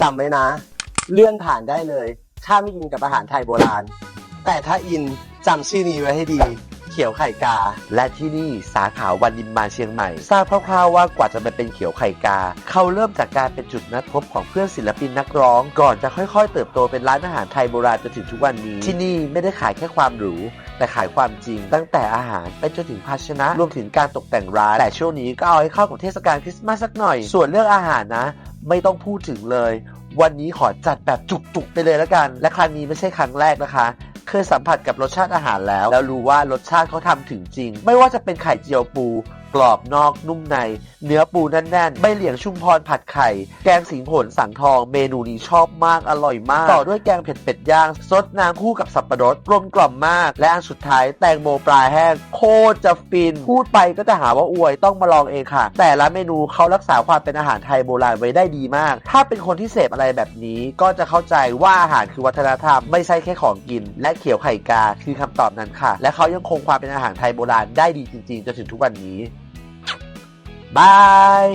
จำไว้นะ เลื่อนผ่านได้เลย ถ้าไม่อินกับอาหารไทยโบราณ แต่ถ้าอินจำชื่อนี้ไว้ให้ดี ขียวไข่กา และที่นี่สาขาวันนิมมาเชียงใหม่ ทราบคร่าวๆว่ากว่าจะมาเป็นเขียวไข่กา เขาเริ่มจากการเป็นจุดนัดพบของเพื่อนศิลปินนักร้อง ก่อนจะค่อยๆ เติบโตเป็นร้านอาหารไทยโบราณจนถึงทุกวันนี้ ที่นี่ไม่ได้ขายแค่ความหรูแต่ขายความจริงตั้งแต่อาหารไปจนถึงภาชนะ รวมถึงการตกแต่งร้าน แต่ช่วงนี้ก็เอาให้เข้ากับเทศกาลคริสต์มาสสักหน่อย ส่วนเรื่องอาหารนะ ไม่ต้องพูดถึงเลย วันนี้ขอจัดแบบจุกๆไปเลยแล้วกัน และครั้งนี้ไม่ใช่ครั้งแรกนะคะ เคยสัมผัสกับรสชาติอาหารแล้ว แล้วรู้ว่ารสชาติเขาทำถึงจริง ไม่ว่าจะเป็นไข่เจียวปู กรอบนอกนุ่มใน เนื้อปูแน่นๆ ใบเหลียงชุมพรผัดไข่ แกงสิงผลสังทอง เมนูนี้ชอบมากอร่อยมาก ต่อด้วยแกงเผ็ดเป็ดย่างซดน้ำคู่กับสับปะรดกลมกล่อมมาก และอันสุดท้ายแตงโมปลาแห้ง โคตรจะฟิน พูดไปก็จะหาว่าอวยต้องมาลองเองค่ะ แต่ละเมนูเขารักษาความเป็นอาหารไทยโบราณไว้ได้ดีมาก ถ้าเป็นคนที่เสพอะไรแบบนี้ก็จะเข้าใจว่าอาหารคือวัฒนธรรมไม่ใช่แค่ของกิน และเขียวไข่กาคือคำตอบนั้นค่ะ และเขายังคงความเป็นอาหารไทยโบราณได้ดีจริงๆจนถึงทุกวันนี้ บาย